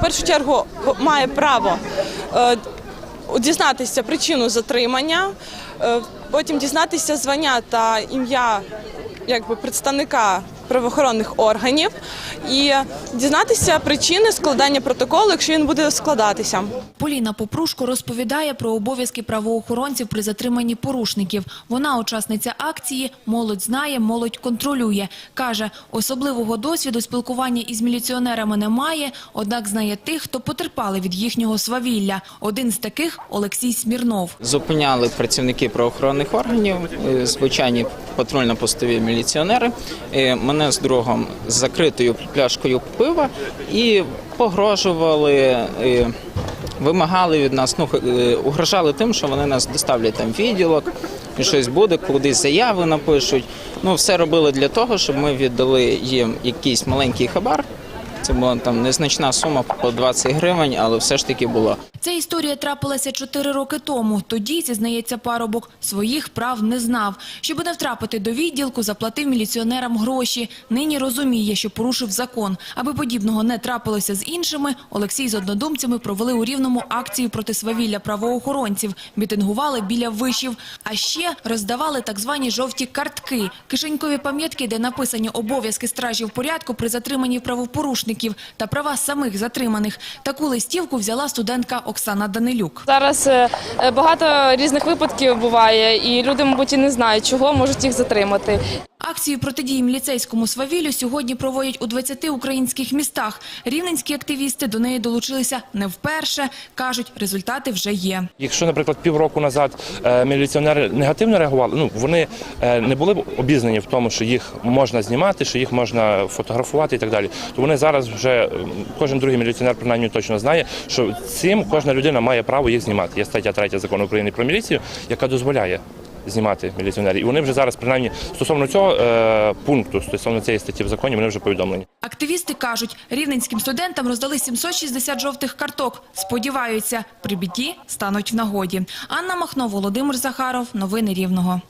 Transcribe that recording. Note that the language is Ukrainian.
Першу чергу має право е, дізнатися причину затримання, е, потім дізнатися звання та ім'я якби представника правоохоронних органів і дізнатися причини складання протоколу, якщо він буде складатися. Поліна Попрушко розповідає про обов'язки правоохоронців при затриманні порушників. Вона учасниця акції «Молодь знає, молодь контролює». Каже, особливого досвіду спілкування із міліціонерами немає, однак знає тих, хто потерпали від їхнього свавілля. Один з таких – Олексій Смірнов. Зупиняли працівники правоохоронних органів, е, звичайні патрульно-постові міліціонери. Е, Мене з другом з закритою пляшкою пива і погрожували, вимагали від нас, ну е, угрожали тим, що вони нас доставлять там відділок, і щось буде, кудись заяви напишуть. Ну, все робили для того, щоб ми віддали їм якийсь маленький хабар. Це була там незначна сума по 20 гривень, але все ж таки було. Ця історія трапилася чотири роки тому. Тоді, зізнається парубок, своїх прав не знав. Щоб не втрапити до відділку, заплатив міліціонерам гроші. Нині розуміє, що порушив закон. Аби подібного не трапилося з іншими, Олексій з однодумцями провели у Рівному акцію проти свавілля правоохоронців. Мітингували біля вишів. А ще роздавали так звані жовті картки – кишенькові пам'ятки, де написані обов'язки стражів порядку при затриманні правопорушників та права самих затриманих. Таку листівку взяла студентка Оксана Данилюк. Зараз е, е, багато різних випадків буває, і люди, мабуть, і не знають, чого можуть їх затримати. Акцію протидії міліцейському свавіллю сьогодні проводять у 20 українських містах. Рівненські активісти до неї долучилися не вперше. Кажуть, результати вже є. Якщо, наприклад, півроку назад е, міліціонери негативно реагували, ну вони е, не були б обізнані в тому, що їх можна знімати, що їх можна фотографувати і так далі. То вони зараз вже е, кожен другий міліціонер принаймні точно знає, що цим кожна людина має право їх знімати. Є стаття 3 закону України про міліцію, яка дозволяє. Знімати міліціонерів, і вони вже зараз, принаймні, стосовно цього е, пункту, стосовно цієї статті в законі, вони вже повідомлені. Активісти кажуть, рівненським студентам роздали 760 жовтих карток. Сподіваються, при біді стануть в нагоді. Анна Махно, Володимир Захаров. Новини Рівного.